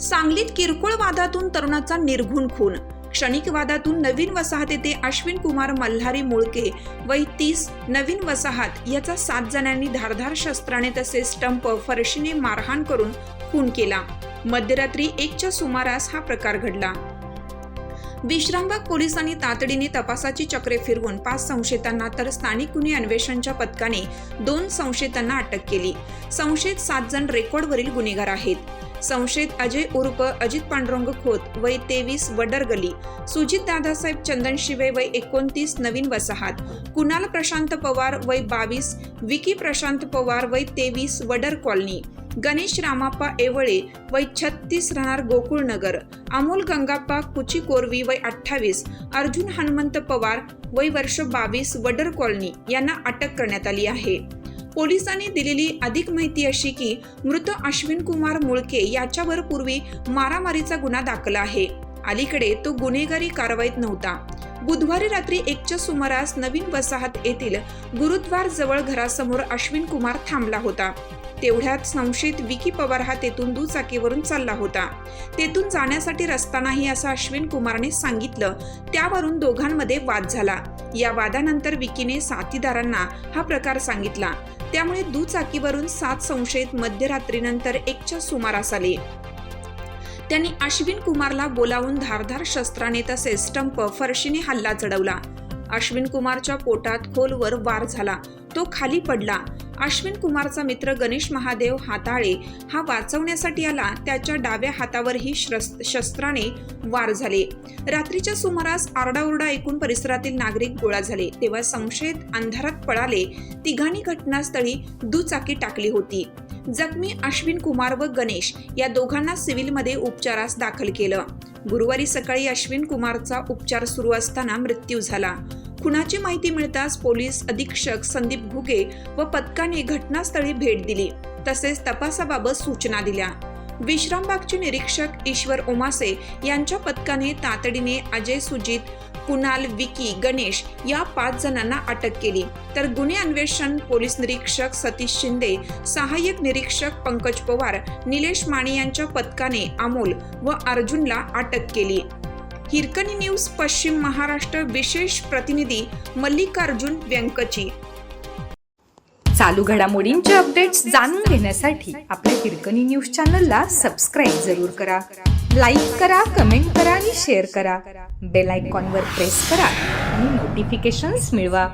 सांगलीत किरकोळ वादातून तरुणाचा निर्घुण खून. क्षणिक वादातून नवीन वसाहत येथे अश्विन कुमार मल्हारी मुळके. वय तीस नवीन वसाहत याचा सात जणांनी धारधार शस्त्राने तसेच स्टंप फरशीने मारहाण करून खून केला. मध्यरात्री एकच्या सुमारास हा प्रकार घडला. विश्रामबाग पोलिसांनी तातडीने तपासाची चक्रे फिरवून पाच संशयितांना तर स्थानिक गुन्हे अन्वेषणच्या पथकाने दोन संशयितांना अटक केली. संशयित सात जण रेकॉर्डवरील गुन्हेगार आहेत. संशयित अजय उर्फ अजित पांडुरंग खोत वय तेवीस वडरगली सुजित दादासाहेब चंदन शिवे वय एकोणतीस नवीन वसाहत. कुणाल प्रशांत पवार वय बावीस विकी प्रशांत पवार वय तेवीस वडर कॉलनी. गणेश रामाप्पा एवळे वय छत्तीस राहणार गोकुळनगर अमोल गंगाप्पा कुची कोरवी वय अठ्ठावीस अर्जुन हनुमंत पवार वय वर्ष बावीस वडर कॉलनी यांना अटक करण्यात आली आहे. पोलिसांनी दिलेली अधिक माहिती अशी की मृत अश्विन कुमार मुळके याच्यावर पूर्वी मारामारीचा गुन्हा दाखल आहे. अलीकडे तो गुन्हेगारी कारवाईत नव्हता. बुधवारी रात्री एकच्या सुमारास नवीन वसाहत येथील गुरुद्वार जवळ घरासमोर अश्विन कुमार थांबला होता. तेवढ्यात संशयित विकी पवार हा तेथून दुचाकीवरून चालला होता. तेथून जाण्यासाठी रस्ता नाही असं अश्विन कुमारने सांगितलं. त्यावरून दोघांमध्ये वाद झाला. या वादानंतर विकीने साथीदारांना हा प्रकार सांगितला. त्यामुळे दुचाकीवरून सात संशयित मध्यरात्रीनंतर एकच्या सुमारास आले. त्यांनी अश्विन कुमारला बोलावून धारधार शस्त्राने तसेच स्टंप फरशीने हल्ला चढवला. अश्विन कुमारच्या पोटात खोलवर वार झाला. तो खाली पडला. अश्विन कुमारचा मित्र गणेश महादेव हाताळे हा वाचवण्यासाठी आला. त्याच्या डाव्या हातावरही शस्त्राने वार झाले. रात्रीच्या सुमारास आरडाओरडा ऐकून परिसरातील नागरिक गोळा झाले. तेव्हा संशयित अंधारात पळाले. तिघांनी घटनास्थळी दुचाकी टाकली होती. जखमी अश्विन कुमार व गणेश या दोघांना सिव्हिलमध्ये उपचारास दाखल केलं. गुरुवारी सकाळी अश्विन कुमारचा उपचार सुरू असताना मृत्यू झाला. खुनाची माहिती मिळताच पोलीस अधीक्षक संदीप घुगे व पथकाने घटनास्थळी भेट दिली. तसेच तपासाबाबत सूचना दिल्या. विश्रामबागचे निरीक्षक ईश्वर ओमासे यांच्या पथकाने तातडीने अजय सुजित कुणाल विकी गणेश या पाच जणांना अटक केली. तर गुन्हे अन्वेषण पोलीस निरीक्षक सतीश शिंदे सहाय्यक निरीक्षक पंकज पवार निलेश माने यांच्या पथकाने अमोल व अर्जुनला अटक केली. हिरकणी न्यूज पश्चिम महाराष्ट्र विशेष प्रतिनिधी मल्लिकार्जुन व्यंकची. चालू घडामोडींचे अपडेट्स जाणून घेण्यासाठी आपल्या हिरकणी न्यूज चॅनलला सबस्क्राईब जरूर करा. लाईक करा कमेंट करा आणि शेअर करा. बेल आयकॉनवर प्रेस करा आणि नोटिफिकेशन्स मिळवा.